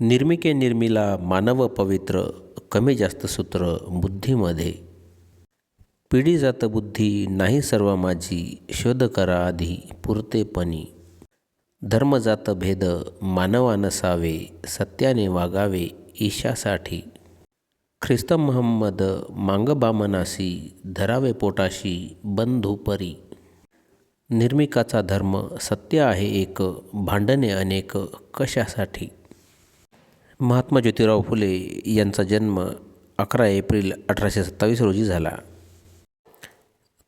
निर्मिके निर्मिला मानव पवित्र कमी जास्त सूत्र बुद्धीमध्ये. पिढी जात बुद्धी नाही सर्व माझी शोध करा आधी पुरतेपणी. धर्म जात भेद मानवा नसावे सत्याने वागावे ईशासाठी. ख्रिस्त महम्मद मांगबामनासी धरावे पोटाशी बंधुपरी निर्मिकाचा धर्म सत्य आहे एक भांडणे अनेक कशासाठी? महात्मा ज्योतिराव फुले यांचा जन्म अकरा एप्रिल अठराशे सत्तावीस रोजी झाला.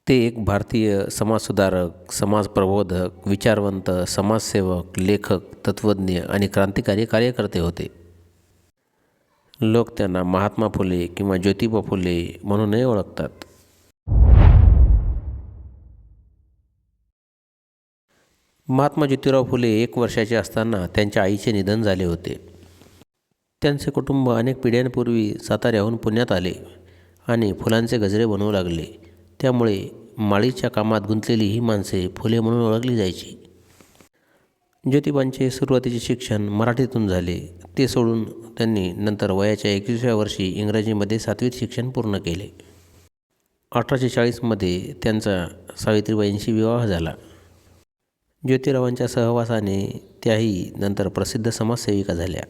ते एक भारतीय समाजसुधारक समाजप्रबोधक विचारवंत समाजसेवक लेखक तत्त्वज्ञ आणि क्रांतिकारी कार्यकर्ते होते. लोक त्यांना महात्मा फुले किंवा ज्योतिबा फुले म्हणूनही ओळखतात. महात्मा ज्योतिराव फुले एक वर्षाचे असताना त्यांच्या आईचे निधन झाले होते. त्यांचे कुटुंब अनेक पिढ्यांपूर्वी साताऱ्याहून पुण्यात आले आणि फुलांचे गजरे बनवू लागले. त्यामुळे माळीच्या कामात गुंतलेली ही माणसे फुले म्हणून ओळखली जायची. ज्योतिबांचे सुरुवातीचे शिक्षण मराठीतून झाले. ते सोडून त्यांनी नंतर वयाच्या एकविसाव्या वर्षी इंग्रजीमध्ये सातवीत शिक्षण पूर्ण केले. अठराशे चाळीसमध्ये त्यांचा सावित्रीबाईंशी विवाह झाला. ज्योतिरावांच्या सहवासाने त्याही नंतर प्रसिद्ध समाजसेविका झाल्या.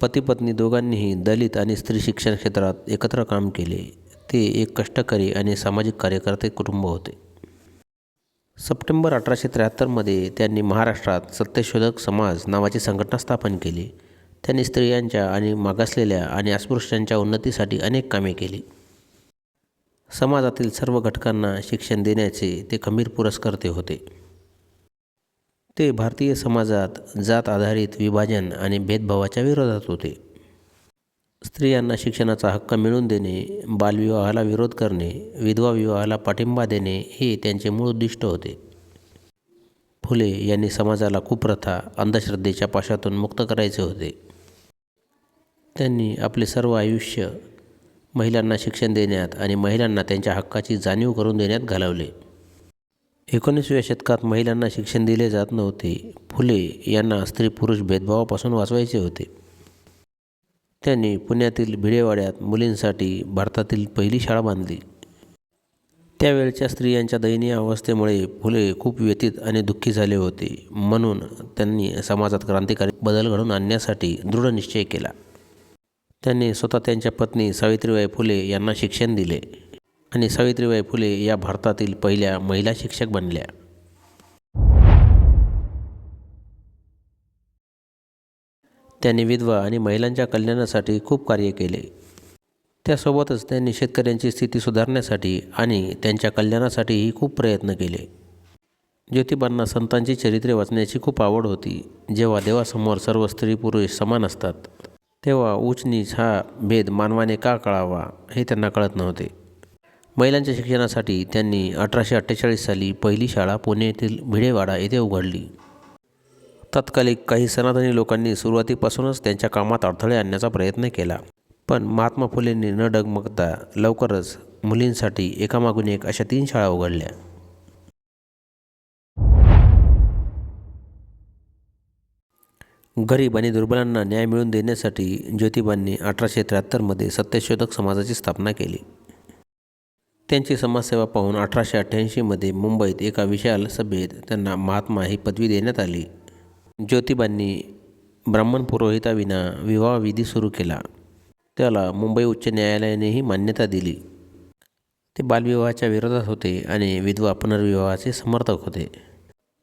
पती पत्नी दोघांनीही दलित आणि स्त्री शिक्षण क्षेत्रात एकत्र काम केले. ते एक कष्टकरी आणि सामाजिक कार्यकर्ते कुटुंब होते. सप्टेंबर अठराशे त्र्याहत्तरमध्ये त्यांनी महाराष्ट्रात सत्यशोधक समाज नावाची संघटना स्थापन केली. त्यांनी स्त्रियांच्या आणि मागासलेल्या आणि अस्पृश्यांच्या उन्नतीसाठी अनेक कामे केली. समाजातील सर्व घटकांना शिक्षण देण्याचे ते खंबीर पुरस्कर्ते होते. ते भारतीय समाजात जात आधारित विभाजन आणि भेदभावाच्या विरोधात होते. स्त्रियांना शिक्षणाचा हक्क मिळवून देणे बालविवाहाला विरोध करणे विधवा विवाहाला पाठिंबा देणे हे त्यांचे मूळ उद्दिष्ट होते. फुले यांनी समाजाला कुप्रथा अंधश्रद्धेच्या पाशातून मुक्त करायचे होते. त्यांनी आपले सर्व आयुष्य महिलांना शिक्षण देण्यात आणि महिलांना त्यांच्या हक्काची जाणीव करून देण्यात घालवले. एकोणीसव्या शतकात महिलांना शिक्षण दिले जात नव्हते. फुले यांना स्त्री पुरुष भेदभावापासून वाचवायचे होते. त्यांनी पुण्यातील भिडेवाड्यात मुलींसाठी भारतातील पहिली शाळा बांधली. त्यावेळच्या स्त्रियांच्या दयनीय अवस्थेमुळे फुले खूप व्यथित आणि दुःखी झाले होते. म्हणून त्यांनी समाजात क्रांतिकारी बदल घडवून आणण्यासाठी दृढ निश्चय केला. त्यांनी स्वतः त्यांच्या पत्नी सावित्रीबाई फुले यांना शिक्षण दिले. आणि सावित्रीबाई फुले या भारतातील पहिल्या महिला शिक्षक बनल्या. त्यांनी विधवा आणि महिलांच्या कल्याणासाठी खूप कार्य केले. त्यासोबतच त्यांनी शेतकऱ्यांची स्थिती सुधारण्यासाठी आणि त्यांच्या कल्याणासाठीही खूप प्रयत्न केले. ज्योतिबांना संतांची चरित्रे वाचण्याची खूप आवड होती. जेव्हा देवासमोर सर्व स्त्री पुरुष समान असतात तेव्हा उचनीच नीच हा भेद मानवाने का कळावा हे त्यांना कळत नव्हते. महिलांच्या शिक्षणासाठी त्यांनी अठराशे अठ्ठेचाळीस साली पहिली शाळा पुणे येथील भिडेवाडा येथे उघडली. तत्कालिक काही सनातनी लोकांनी सुरुवातीपासूनच त्यांच्या कामात अडथळे आणण्याचा प्रयत्न केला. पण महात्मा फुलेंनी न डगमगता लवकरच मुलींसाठी एकामागून एक अशा तीन शाळा उघडल्या. गरीब आणि दुर्बलांना न्याय मिळवून देण्यासाठी ज्योतिबांनी अठराशे त्र्याहत्तरमध्ये सत्यशोधक समाजाची स्थापना केली. त्यांची समाजसेवा पाहून अठराशे अठ्ठ्याऐंशीमध्ये मुंबईत एका विशाल सभेत त्यांना महात्मा ही पदवी देण्यात आली. ज्योतिबांनी ब्राह्मण पुरोहिताविना विवाहविधी सुरू केला. त्याला मुंबई उच्च न्यायालयानेही मान्यता दिली. ते बालविवाहाच्या विरोधात होते आणि विधवा पुनर्विवाहाचे समर्थक होते.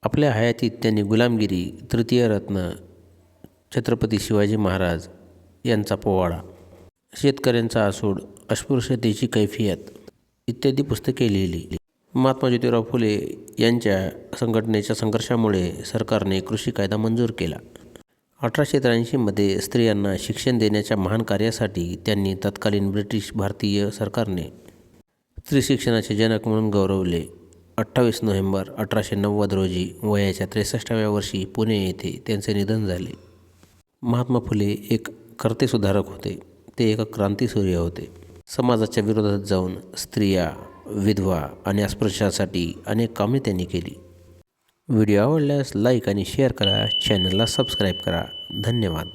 आपल्या हयातीत त्यांनी गुलामगिरी तृतीय रत्न छत्रपती शिवाजी महाराज यांचा पोवाडा शेतकऱ्यांचा आसूड अस्पृश्यतेची कैफियत इत्यादी पुस्तके लिहिली. महात्मा ज्योतिराव फुले यांच्या संघटनेच्या संघर्षामुळे सरकारने कृषी कायदा मंजूर केला. अठराशे त्र्याऐंशीमध्ये स्त्रियांना शिक्षण देण्याच्या महान कार्यासाठी त्यांनी तत्कालीन ब्रिटिश भारतीय सरकारने स्त्री शिक्षणाचे जनक म्हणून गौरवले. अठ्ठावीस नोव्हेंबर अठराशे नव्वद रोजी वयाच्या त्रेसष्टाव्या वर्षी पुणे येथे त्यांचे निधन झाले. महात्मा फुले एक कर्ते सुधारक होते. ते एक क्रांतीसूर्य होते. समाजाच्या विरोधात जाऊन स्त्रिया विधवा आणि अस्पृश्यासाठी अनेक कामे त्यांनी केली. व्हिडिओ आवडल्यास लाईक आणि शेअर करा. चॅनलला सबस्क्राईब करा. धन्यवाद.